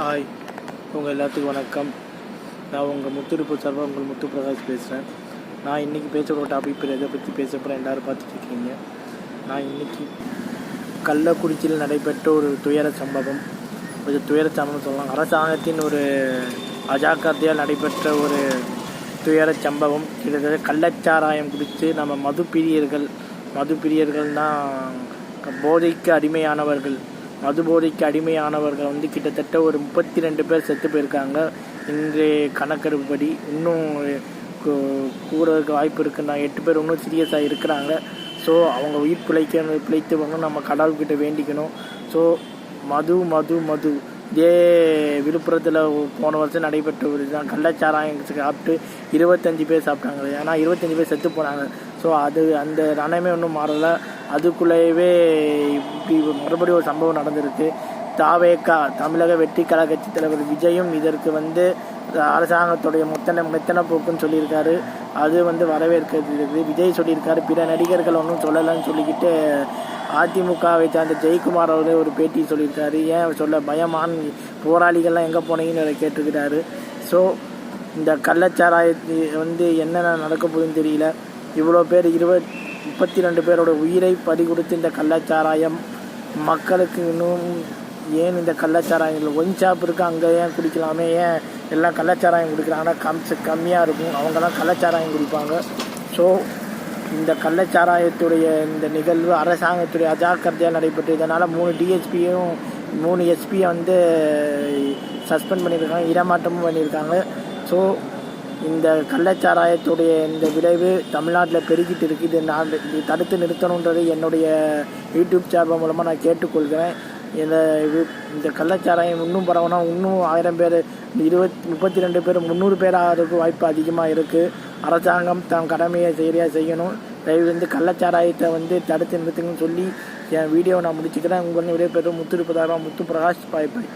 Hi. உங்கள் எல்லாத்துக்கும் வணக்கம். நான் உங்கள் முத்துருப்பு சார்பாக உங்கள் முத்து பிரகாஷ் பேசுகிறேன் நான் இன்றைக்கி பேசுகிற டாபிக் எதை பற்றி பேச போகிறேன் எல்லோரும் பார்த்துட்ருக்கீங்க நான் இன்றைக்கி கள்ளக்குறிச்சியில் நடைபெற்ற ஒரு துயர சம்பவம். கொஞ்சம் துயர சம்பவம் சொல்லலாம். அரசாங்கத்தின் ஒரு அஜாக்கிரதையால் நடைபெற்ற ஒரு துயர சம்பவம். கிட்டத்தட்ட கள்ளச்சாராயம் குடித்து நம்ம மது பிரியர்கள் மது பிரியர்கள்னால் போதைக்கு அடிமையானவர்கள் மதுபோதைக்கு அடிமையானவர்கள் வந்து கிட்டத்தட்ட ஒரு முப்பத்தி ரெண்டு பேர் செத்து போயிருக்காங்க. இன்றைய கணக்கெடுப்புப்படி இன்னும் கூறதுக்கு கூடுறதுக்கு வாய்ப்பு இருக்குன்னா எட்டு பேர் இன்னும் சீரியஸாக இருக்கிறாங்க. ஸோ அவங்க உயிர் பிழைக்க பிழைத்தவங்க நம்ம கடவுள்கிட்ட வேண்டிக்கணும். ஸோ மது மது மது. இதே விழுப்புரத்தில் போன வருஷம் நடைபெற்ற ஒரு இதுதான். கள்ளச்சாராயம் சாப்பிட்டு இருபத்தஞ்சி பேர் சாப்பிட்டாங்க ஏன்னா இருபத்தஞ்சி பேர் செத்து போனாங்க. ஸோ அது அந்த ரணமே ஒன்றும் மாறலை. அதுக்குள்ளேயே மறுபடியும் ஒரு சம்பவம் நடந்திருக்கு. தாவேக்கா தமிழக வெற்றி கழக கட்சி தலைவர் விஜயும் இதற்கு வந்து அரசாங்கத்துடைய முத்தனை மெத்தனை போக்குன்னு சொல்லியிருக்காரு. அது வந்து வரவேற்கிறது விஜய் சொல்லியிருக்காரு பிற நடிகர்கள் ஒன்றும் சொல்லலைன்னு சொல்லிக்கிட்டு அதிமுகவை சார்ந்த ஜெயக்குமார் அவர்களே ஒரு பேட்டி சொல்லியிருக்காரு. ஏன் சொல்ல பயமான போராளிகள்லாம் எங்கே போனீங்கன்னு அவரை கேட்டிருக்கிறாரு. ஸோ இந்த கள்ளச்சாராயத்து வந்து என்னென்ன நடக்க போகுதுன்னு தெரியல. இவ்வளோ பேர் இருபத் முப்பத்தி ரெண்டு பேரோட உயிரை பறி கொடுத்து இந்த கள்ளச்சாராயம் மக்களுக்கு இன்னும் ஏன் இந்த கள்ளச்சாராயங்கள்? ஒன் ஷாப் இருக்குது அங்கே ஏன் குடிக்கலாமே? ஏன் எல்லாம் கள்ளச்சாராயம் ஆனால் கம் கம்மியாக இருக்கும். அவங்கெல்லாம் கள்ளச்சாராயம் குடிப்பாங்க. ஸோ இந்த கள்ளச்சாராயத்துடைய இந்த நிகழ்வு அரசாங்கத்துடைய அஜாக்கிரதையாக நடைபெற்று இதனால் மூணு டிஎஸ்பியும் மூணு எஸ்பியை வந்து சஸ்பெண்ட் பண்ணியிருக்காங்க. இடமாற்றமும் பண்ணியிருக்காங்க. ஸோ இந்த கள்ளச்சாராயத்துடைய இந்த விளைவு தமிழ்நாட்டில் பெருகிட்டு இருக்குது. நான் இது தடுத்து நிறுத்தணுன்றது என்னுடைய யூடியூப் சேனல் மூலமாக நான் கேட்டுக்கொள்கிறேன். இந்த இது இந்த கள்ளச்சாராயம் இன்னும் பரவனா இன்னும் ஆயிரம் பேர் இருபத் முப்பத்தி ரெண்டு பேர் முந்நூறு பேர் ஆகிறதுக்கு வாய்ப்பு அதிகமாக இருக்குது அரசாங்கம் தன் கடமையை சரியாக செய்யணும். தயவு வந்து கள்ளச்சாராயத்தை வந்து தடுத்து நிறுத்துங்கன்னு சொல்லி என் வீடியோவை நான் முடிச்சுக்கிறேன். உங்கள் விடைபெறும் முத்து இருப்பதாயிரம் முத்து பிரகாஷ் பாய் பாய்.